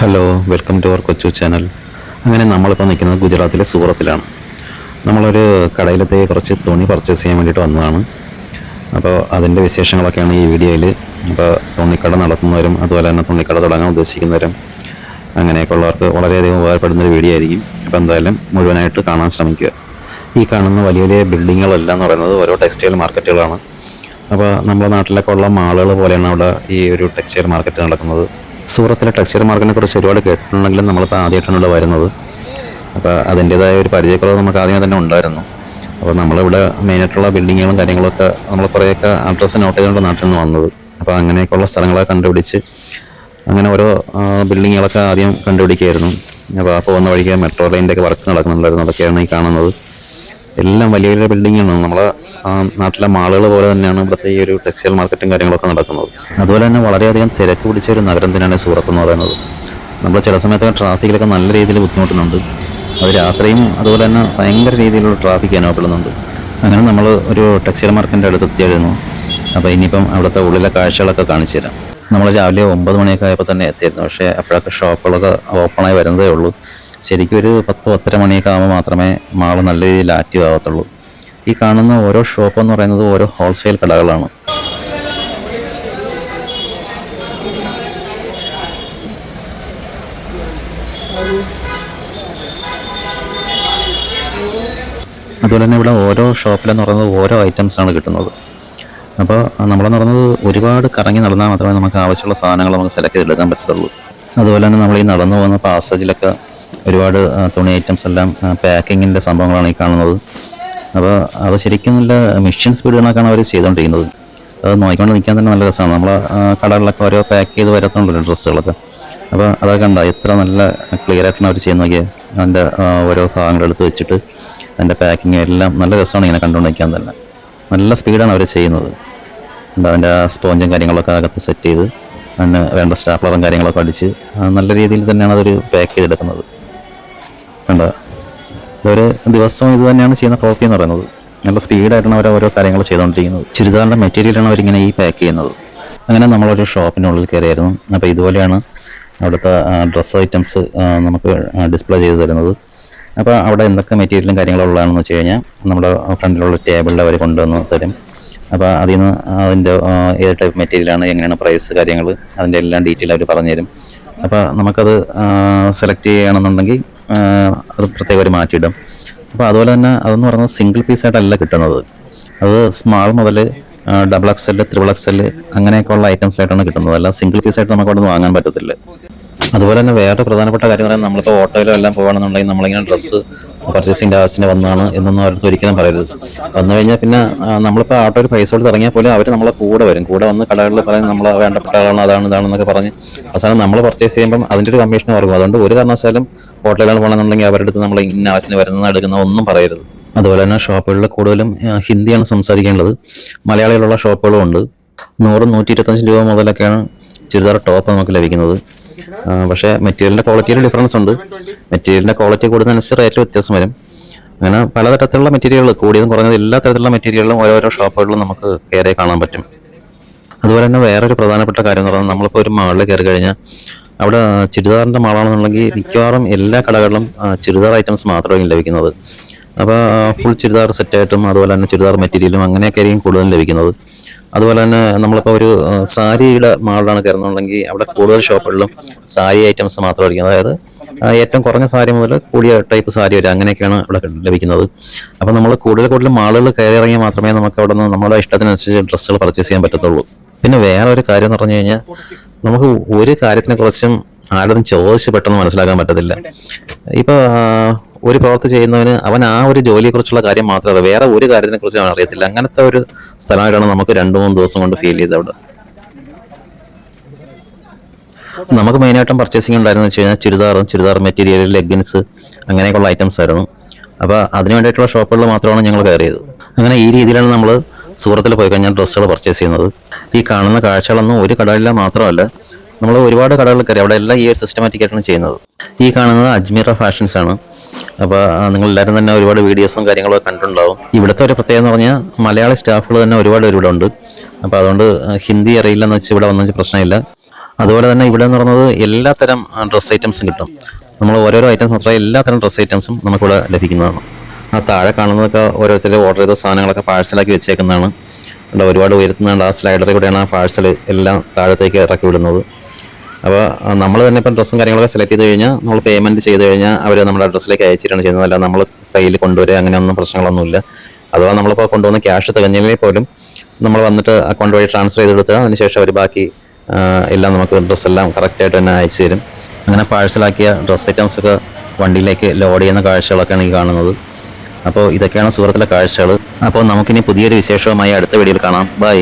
Hello welcome to our കൊച്ചു channel അങ്ങനെ നമ്മളിപ്പോൾ നിൽക്കുന്നത് ഗുജറാത്തിലെ സൂറത്തിലാണ്. നമ്മളൊരു കടയിലത്തെ കുറച്ച് തുണി പർച്ചേസ് ചെയ്യാൻ വേണ്ടിയിട്ട് വന്നതാണ്. അപ്പോൾ അതിന്റെ വിശേഷങ്ങളൊക്കെയാണ് ഈ വീഡിയോയിൽ. അപ്പോൾ തുണിക്കട നടത്തുന്നവരും അതുപോലെ തന്നെ തുണിക്കട തുടങ്ങാൻ ഉദ്ദേശിക്കുന്നവരും അങ്ങനെയൊക്കെ ഉള്ളവർക്ക് വളരെയധികം ഉപകാരപ്പെടുന്നൊരു വീഡിയോ ആയിരിക്കും. അപ്പോൾ എന്തായാലും മുഴുവനായിട്ട് കാണാൻ ശ്രമിക്കുക. ഈ കാണുന്ന വലിയ വലിയ ബിൽഡിങ്ങുകളെല്ലാം എന്ന് പറയുന്നത് ഓരോ ടെക്സ്റ്റൈൽ മാർക്കറ്റുകളാണ് അപ്പോൾ നമ്മുടെ നാട്ടിലൊക്കെ ഉള്ള മാളുകൾ പോലെയാണ് അവിടെ ഈ ഒരു ടെക്സ്റ്റൈൽ മാർക്കറ്റ് നടക്കുന്നത്. സൂറത്തിലെ ടെക്സ്റ്റൈൽ മാർക്കറ്റിനെ കുറിച്ച് ഒരുപാട് കേട്ടിട്ടുണ്ടെങ്കിലും നമ്മളിപ്പോൾ ആദ്യമായിട്ടാണ് ഇവിടെ വരുന്നത്. അപ്പോൾ അതിന്റേതായ ഒരു പരിചയക്കുറവ് നമുക്ക് ആദ്യമേ തന്നെ ഉണ്ടായിരുന്നു. അപ്പോൾ നമ്മളിവിടെ മെയിനായിട്ടുള്ള ബിൽഡിങ്ങുകളും കാര്യങ്ങളൊക്കെ നമ്മൾ കുറേയൊക്കെ അഡ്രസ്സ് നോട്ട് ചെയ്തുകൊണ്ട് നാട്ടിൽ നിന്ന് വന്നത്. അപ്പോൾ അങ്ങനെയൊക്കെയുള്ള സ്ഥലങ്ങളൊക്കെ കണ്ടുപിടിച്ച് അങ്ങനെ ഓരോ ബിൽഡിങ്ങുകളൊക്കെ ആദ്യം കണ്ടുപിടിക്കുകയായിരുന്നു. അപ്പോൾ ആ പോകുന്ന വഴിക്ക് മെട്രോ ലൈന്റെ ഒക്കെ വർക്ക് നടക്കുന്നുണ്ടായിരുന്നു. അതൊക്കെയാണ് ഈ കാണുന്നത്. എല്ലാം വലിയ വലിയ ബിൽഡിങ്ങാണ് നമ്മളെ നാട്ടിലെ മാളുകൾ പോലെ തന്നെയാണ് ഇവിടുത്തെ ഈ ഒരു ടെക്സ്റ്റൈൽ മാർക്കറ്റും കാര്യങ്ങളൊക്കെ നടക്കുന്നത്. അതുപോലെ തന്നെ വളരെയധികം തിരക്ക് പിടിച്ച ഒരു നഗരം തന്നെയാണ് സൂറത്ത് എന്ന് പറയുന്നത്. നമ്മൾ ചില സമയത്തൊക്കെ ട്രാഫിക്കിലൊക്കെ നല്ല രീതിയിൽ ബുദ്ധിമുട്ടുന്നുണ്ട്. അത് രാത്രിയും അതുപോലെ തന്നെ ഭയങ്കര രീതിയിലുള്ള ട്രാഫിക് അനുഭവപ്പെടുന്നുണ്ട്. അങ്ങനെ നമ്മൾ ഒരു ടെക്സ്റ്റൈൽ മാർക്കറ്റിന്റെ അടുത്ത് എത്തിയായിരുന്നു അപ്പോൾ ഇനിയിപ്പം അവിടുത്തെ ഉള്ളിലെ കാഴ്ചകളൊക്കെ കാണിച്ചു തരാം. നമ്മൾ രാവിലെ ഒമ്പത് മണിയൊക്കെ ആയപ്പോൾ തന്നെ എത്തിയിരുന്നു. പക്ഷേ അപ്പോഴൊക്കെ ഷോപ്പുകളൊക്കെ ഓപ്പണായി വരുന്നതേ ഉള്ളൂ. ശരിക്കും ഒരു പത്ത് പത്തര മണിയൊക്കെ ആകുമ്പോൾ മാത്രമേ മാവ് നല്ല രീതിയിൽ ആക്റ്റീവ് ആവത്തുള്ളൂ. ഈ കാണുന്ന ഓരോ ഷോപ്പ് എന്ന് പറയുന്നത് ഓരോ ഹോൾസെയിൽ കടകളാണ്. അതുപോലെ തന്നെ ഇവിടെ ഓരോ ഷോപ്പിലെന്ന് പറയുന്നത് ഓരോ ഐറ്റംസാണ് കിട്ടുന്നത്. അപ്പോൾ നമ്മളെന്ന് പറയുന്നത് ഒരുപാട് കറങ്ങി നടന്നാൽ മാത്രമേ നമുക്ക് ആവശ്യമുള്ള സാധനങ്ങൾ നമുക്ക് സെലക്ട് ചെയ്തെടുക്കാൻ പറ്റത്തുള്ളൂ. അതുപോലെ തന്നെ നമ്മൾ ഈ നടന്നു പോകുന്ന പാസേജിലൊക്കെ ഒരുപാട് തുണി ഐറ്റംസ് എല്ലാം പാക്കിങ്ങിന്റെ സംഭവങ്ങളാണ് ഈ കാണുന്നത്. അപ്പോൾ അത് ശരിക്കും നല്ല മെഷീൻ സ്പീഡുകളൊക്കെയാണ് അവർ ചെയ്തുകൊണ്ടിരിക്കുന്നത് അത് നോക്കിക്കൊണ്ട് നിൽക്കാൻ തന്നെ നല്ല രസമാണ്. നമ്മൾ കടകളിലൊക്കെ ഓരോ പാക്ക് ചെയ്ത് വരത്തുണ്ടല്ലോ ഡ്രസ്സുകളൊക്കെ. അപ്പോൾ അതൊക്കെ കണ്ടോ? എത്ര നല്ല ക്ലിയർ ആയിട്ടാണ് അവർ ചെയ്യുന്നത് നോക്കിയത് അതിന്റെ ഓരോ ഭാഗങ്ങൾ എടുത്ത് വെച്ചിട്ട് അതിന്റെ പാക്കിങ് എല്ലാം നല്ല രസമാണ് ഇങ്ങനെ കണ്ടുകൊണ്ട് നിൽക്കാൻ തന്നെ. നല്ല സ്പീഡാണ് അവർ ചെയ്യുന്നത്. അതിന്റെ സ്പോഞ്ചും കാര്യങ്ങളൊക്കെ അകത്ത് സെറ്റ് ചെയ്ത് അതിന് വേണ്ട സ്റ്റാപ്ലറും കാര്യങ്ങളൊക്കെ അടിച്ച് നല്ല രീതിയിൽ തന്നെയാണ് അതൊരു പാക്ക് ചെയ്തെടുക്കുന്നത്. കണ്ടോ ഇതൊരു ദിവസവും ഇത് തന്നെയാണ് ചെയ്യുന്ന പ്രവൃത്തി എന്ന് പറയുന്നത്. നല്ല സ്പീഡായിട്ടാണ് അവർ ഓരോ കാര്യങ്ങൾ ചെയ്തുകൊണ്ടിരിക്കുന്നത് ചുരിദാറിന്റെ മെറ്റീരിയലാണ് അവരിങ്ങനെ ഈ പാക്ക് ചെയ്യുന്നത്. അങ്ങനെ നമ്മളൊരു ഷോപ്പിനുള്ളിൽ കയറിയായിരുന്നു. അപ്പോൾ ഇതുപോലെയാണ് അവിടുത്തെ ഡ്രസ്സ് ഐറ്റംസ് നമുക്ക് ഡിസ്പ്ലേ ചെയ്ത് തരുന്നത്. അപ്പോൾ അവിടെ എന്തൊക്കെ മെറ്റീരിയലും കാര്യങ്ങളും ഉള്ളതാണെന്ന് വെച്ച് കഴിഞ്ഞാൽ നമ്മുടെ ഫ്രണ്ടിലുള്ള ടേബിളിൽ അവർ കൊണ്ടുവന്ന് തരും. അപ്പോൾ അതിൽ നിന്ന് അതിന്റെ ഏത് ടൈപ്പ് മെറ്റീരിയലാണ് എങ്ങനെയാണ് പ്രൈസ് കാര്യങ്ങൾ അതിന്റെ എല്ലാം ഡീറ്റെയിൽ അവർ പറഞ്ഞുതരും. അപ്പോൾ നമുക്കത് സെലക്ട് ചെയ്യണമെന്നുണ്ടെങ്കിൽ ആ, അത് പ്രത്യേകം ഒരു മാറ്റിയിടും. അപ്പോൾ അതുപോലെ തന്നെ അതെന്ന് പറയുന്നത് സിംഗിൾ പീസായിട്ടല്ല കിട്ടുന്നത്. അത് സ്മാൾ മുതൽ double X L triple X L അങ്ങനെയൊക്കെയുള്ള ഐറ്റംസ് ആയിട്ടാണ് കിട്ടുന്നത്. അല്ല സിംഗിൾ പീസായിട്ട് നമുക്ക് അവിടെ നിന്ന് വാങ്ങാൻ പറ്റത്തില്ല. അതുപോലെ തന്നെ വേറെ പ്രധാനപ്പെട്ട കാര്യം എന്ന് പറയുന്നത് നമ്മളിപ്പോൾ ഓട്ടോയിലോ എല്ലാം പോകുകയാണെന്നുണ്ടെങ്കിൽ നമ്മളിങ്ങനെ ഡ്രസ്സ് പർച്ചേസിന്റെ ലാസ്റ്റിന് വന്നാണ് എന്നൊന്നും അവർക്ക് ഒരിക്കലും പറയരുത്. വന്നു കഴിഞ്ഞാൽ പിന്നെ നമ്മളിപ്പോൾ ആട്ടോ ഒരു പൈസ കൊടുത്ത് ഇറങ്ങിയാൽ പോലും അവർ നമ്മളെ കൂടെ വരും. കൂടെ വന്ന് കടകളിൽ പറയും നമ്മളെ വേണ്ടപ്പെട്ട ആളാണ് അതാണ് ഇതാണെന്നൊക്കെ പറഞ്ഞ് അവസാനം നമ്മൾ പർച്ചേസ് ചെയ്യുമ്പം അതിന്റെ ഒരു കമ്മീഷൻ വർക്കും അതുകൊണ്ട് ഒരു കാരണവശാലും ഹോട്ടലുകളിൽ പോകണമെന്നുണ്ടെങ്കിൽ അവരുടെ അടുത്ത് നമ്മൾ ഇന്ന ആവശ്യത്തിന് വരുന്ന എടുക്കുന്ന ഒന്നും പറയരുത്. അതുപോലെ തന്നെ ഷോപ്പുകളിൽ കൂടുതലും ഹിന്ദിയാണ് സംസാരിക്കേണ്ടത്. മലയാളികളുള്ള ഷോപ്പുകളും ഉണ്ട്. നൂറ് നൂറ്റി ഇരുപത്തഞ്ച് രൂപ മുതലൊക്കെയാണ് ചുരിദാർ ടോപ്പ് നമുക്ക് ലഭിക്കുന്നത്. പക്ഷേ മെറ്റീരിയലിന്റെ ക്വാളിറ്റിയിൽ ഡിഫറൻസ് ഉണ്ട്. മെറ്റീരിയലിന്റെ ക്വാളിറ്റി കൂടുന്നതനുസരിച്ച് റേറ്റ് വ്യത്യാസം വരും. അങ്ങനെ പലതരത്തിലുള്ള മെറ്റീരിയലുകൾ കൂടിയതും കുറഞ്ഞത് എല്ലാ തരത്തിലുള്ള മെറ്റീരിയലും ഓരോരോ ഷോപ്പുകളിലും നമുക്ക് കയറി കാണാൻ പറ്റും. അതുപോലെ തന്നെ വേറൊരു പ്രധാനപ്പെട്ട കാര്യം എന്ന് പറയുന്നത് നമ്മളിപ്പോൾ ഒരു മാളിൽ കയറി കഴിഞ്ഞാൽ അവിടെ ചുരിദാറിന്റെ മാളാണെന്നുണ്ടെങ്കിൽ മിക്കവാറും എല്ലാ കടകളിലും ചുരിദാർ ഐറ്റംസ് മാത്രമായിരിക്കും ലഭിക്കുന്നത്. അപ്പോൾ ഫുൾ ചുരിദാർ സെറ്റായിട്ടും അതുപോലെ തന്നെ ചുരിദാർ മെറ്റീരിയലും അങ്ങനെയൊക്കെ ആയിരിക്കും കൂടുതലും ലഭിക്കുന്നത്. അതുപോലെ തന്നെ നമ്മളിപ്പോൾ ഒരു സാരിയുടെ മാളിലാണ് കയറുന്നുണ്ടെങ്കിൽ അവിടെ കൂടുതൽ ഷോപ്പുകളിലും സാരി ഐറ്റംസ് മാത്രമായിരിക്കും അതായത് ഏറ്റവും കുറഞ്ഞ സാരി മുതൽ കൂടിയ ടൈപ്പ് സാരി വരെ അങ്ങനെയൊക്കെയാണ് ഇവിടെ ലഭിക്കുന്നത്. അപ്പോൾ നമ്മൾ കൂടുതൽ കൂടുതൽ മാളുകൾ കയറി ഇറങ്ങിയാൽ മാത്രമേ നമുക്ക് അവിടെ നിന്ന് നമ്മുടെ ഇഷ്ടത്തിനനുസരിച്ച് ഡ്രസ്സുകൾ പർച്ചേസ് ചെയ്യാൻ പറ്റത്തുള്ളൂ. പിന്നെ വേറെ ഒരു കാര്യം എന്ന് പറഞ്ഞു കഴിഞ്ഞാൽ നമുക്ക് ഒരു കാര്യത്തിനെ കുറച്ചും ആരോടും ചോദിച്ച് പെട്ടെന്ന് മനസ്സിലാക്കാൻ പറ്റത്തില്ല. ഇപ്പൊ ആ, ഒരു പ്രവൃത്തി ചെയ്യുന്നവന് അവൻ ആ ഒരു ജോലിയെക്കുറിച്ചുള്ള കാര്യം മാത്രമേ അറിയൂ വേറെ ഒരു കാര്യത്തിനെ കുറിച്ച് അവൻ അറിയത്തില്ല. അങ്ങനത്തെ ഒരു സ്ഥലമായിട്ടാണ് നമുക്ക് രണ്ടു മൂന്ന് ദിവസം കൊണ്ട് ഫീൽ ചെയ്തത് അവിടെ. നമുക്ക് മെയിനായിട്ടും പർച്ചേസിംഗ് ഉണ്ടായിരുന്നു വെച്ച് കഴിഞ്ഞാൽ ചുരിദാറും ചുരിദാർ മെറ്റീരിയൽ ലെഗിൻസ് അങ്ങനെയൊക്കെയുള്ള ഐറ്റംസ് ആയിരുന്നു. അപ്പോൾ അതിന് വേണ്ടിയിട്ടുള്ള ഷോപ്പുകളിൽ മാത്രമാണ് ഞങ്ങൾ കയറിയത്. അങ്ങനെ ഈ രീതിയിലാണ് നമ്മൾ സൂറത്തിൽ പോയി കഴിഞ്ഞാൽ ഡ്രസ്സുകൾ പർച്ചേസ് ചെയ്യുന്നത്. ഈ കാണുന്ന കാഴ്ചകളൊന്നും ഒരു കടകളിലെ മാത്രമല്ല നമ്മൾ ഒരുപാട് കടകളിൽ കയറി അവിടെ എല്ലാം ഈ ഒരു സിസ്റ്റമാറ്റിക് ആയിട്ടാണ് ചെയ്യുന്നത്. ഈ കാണുന്നത് അജ്മീറ ഫാഷൻസ് ആണ്. അപ്പോൾ നിങ്ങൾ എല്ലാവരും തന്നെ ഒരുപാട് വീഡിയോസും കാര്യങ്ങളും കണ്ടിട്ടുണ്ടാവും. ഇവിടുത്തെ ഒരു പ്രത്യേകത എന്ന് പറഞ്ഞാൽ മലയാളി സ്റ്റാഫുകൾ തന്നെ ഒരുപാട് ഇവിടെ ഉണ്ട്. അപ്പോൾ അതുകൊണ്ട് ഹിന്ദി അറിയില്ലെന്ന് വെച്ച് ഇവിടെ വന്നു പ്രശ്നമില്ല. അതുപോലെ തന്നെ ഇവിടെ എന്ന് പറയുന്നത് എല്ലാത്തരം ഡ്രസ്സ് ഐറ്റംസും കിട്ടും. നമ്മൾ ഓരോരോ ഐറ്റംസ് മാത്രമേ എല്ലാത്തരം ഡ്രസ്സ് ഐറ്റംസും നമുക്കിവിടെ ലഭിക്കുന്നതാണ്. ആ താഴെ കാണുന്നതൊക്കെ ഓരോരുത്തർ ഓർഡർ ചെയ്ത സാധനങ്ങളൊക്കെ പാഴ്സലാക്കി വെച്ചേക്കുന്നതാണ്. ഇവിടെ ഒരുപാട് ഉയർത്തുന്നുണ്ട് ആ സ്ലൈഡറിൽ കൂടെയാണ് ആ പാഴ്സൽ എല്ലാം താഴത്തേക്ക് ഇറക്കി വിടുന്നത്. അപ്പോൾ നമ്മൾ തന്നെ ഇപ്പം ഡ്രസ്സും കാര്യങ്ങളൊക്കെ സെലക്ട് ചെയ്ത് കഴിഞ്ഞാൽ നമ്മൾ പേയ്മെന്റ് ചെയ്ത് കഴിഞ്ഞാൽ അവർ നമ്മുടെ അഡ്രസ്സിലേക്ക് അയച്ചിട്ടാണ് ചെയ്യുന്നത്. അല്ല നമ്മൾ കയ്യിൽ കൊണ്ടുവരിക അങ്ങനെയൊന്നും പ്രശ്നങ്ങളൊന്നുമില്ല. അഥവാ നമ്മളിപ്പോൾ കൊണ്ടുവന്ന ക്യാഷ് തികഞ്ഞെങ്കിൽ പോലും നമ്മൾ വന്നിട്ട് അക്കൗണ്ട് വഴി ട്രാൻസ്ഫർ ചെയ്ത് കൊടുത്താൽ അതിനുശേഷം അവർ ബാക്കി എല്ലാം നമുക്ക് ഡ്രസ്സെല്ലാം കറക്റ്റായിട്ട് തന്നെ അയച്ചു തരും. അങ്ങനെ പാഴ്സലാക്കിയ ഡ്രസ്സ് ഐറ്റംസ് ഒക്കെ വണ്ടിയിലേക്ക് ലോഡ് ചെയ്യുന്ന കാഴ്ചകളൊക്കെയാണ് ഈ കാണുന്നത്. അപ്പോൾ ഇതൊക്കെയാണ് സുഹൃത്തിലെ കാഴ്ചകൾ. അപ്പോൾ നമുക്കിനി പുതിയൊരു വിശേഷവുമായി അടുത്ത വീഡിയോയിൽ കാണാം. ബൈ